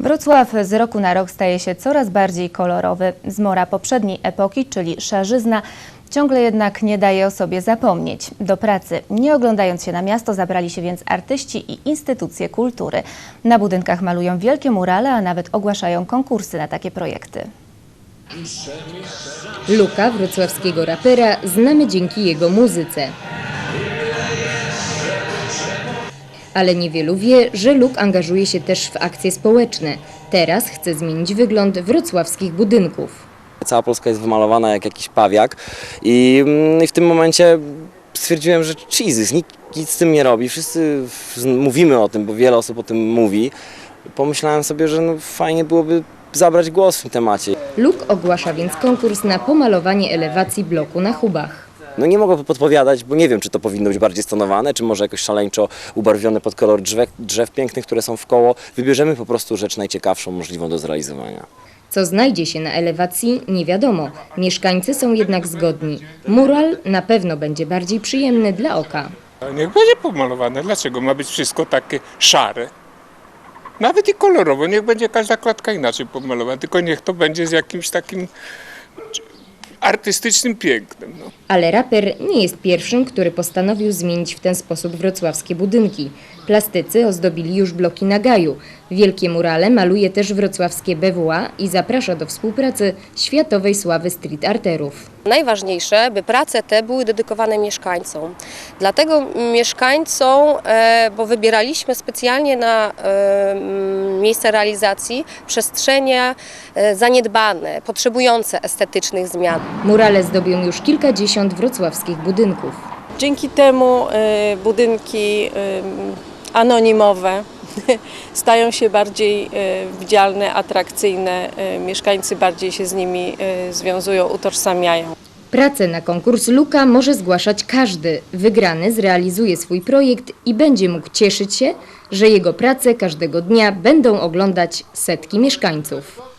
Wrocław z roku na rok staje się coraz bardziej kolorowy. Zmora poprzedniej epoki, czyli szarzyzna, ciągle jednak nie daje o sobie zapomnieć. Do pracy, nie oglądając się na miasto, zabrali się więc artyści i instytucje kultury. Na budynkach malują wielkie murale, a nawet ogłaszają konkursy na takie projekty. Luka, wrocławskiego rapera, znamy dzięki jego muzyce. Ale niewielu wie, że Luk angażuje się też w akcje społeczne. Teraz chce zmienić wygląd wrocławskich budynków. Cała Polska jest wymalowana jak jakiś pawiak i, mm, i w tym momencie stwierdziłem, że Jesus, nikt nic z tym nie robi, wszyscy mówimy o tym, bo wiele osób o tym mówi. Pomyślałem sobie, że no fajnie byłoby zabrać głos w tym temacie. Luk ogłasza więc konkurs na pomalowanie elewacji bloku na Hubach. No nie mogę podpowiadać, bo nie wiem, czy to powinno być bardziej stonowane, czy może jakoś szaleńczo ubarwione pod kolor drzew, drzew pięknych, które są w koło. Wybierzemy po prostu rzecz najciekawszą możliwą do zrealizowania. Co znajdzie się na elewacji, nie wiadomo. Mieszkańcy są jednak zgodni. Mural na pewno będzie bardziej przyjemny dla oka. Niech będzie pomalowane. Dlaczego ma być wszystko takie szare? Nawet i kolorowo. Niech będzie każda klatka inaczej pomalowana. Tylko niech to będzie z jakimś takim artystycznym pięknem. No. Ale raper nie jest pierwszym, który postanowił zmienić w ten sposób wrocławskie budynki. Plastycy ozdobili już bloki na Gaju. Wielkie murale maluje też wrocławskie BWA i zaprasza do współpracy światowej sławy street arterów. Najważniejsze, by prace te były dedykowane mieszkańcom. Dlatego mieszkańcom, e, bo wybieraliśmy specjalnie na e, miejsce realizacji przestrzenie e, zaniedbane, potrzebujące estetycznych zmian. Murale zdobią już kilkadziesiąt wrocławskich budynków. Dzięki temu budynki anonimowe stają się bardziej y, widzialne, atrakcyjne. y, Mieszkańcy bardziej się z nimi y, związują, utożsamiają. Pracę na konkurs Luka może zgłaszać każdy. Wygrany zrealizuje swój projekt i będzie mógł cieszyć się, że jego prace każdego dnia będą oglądać setki mieszkańców.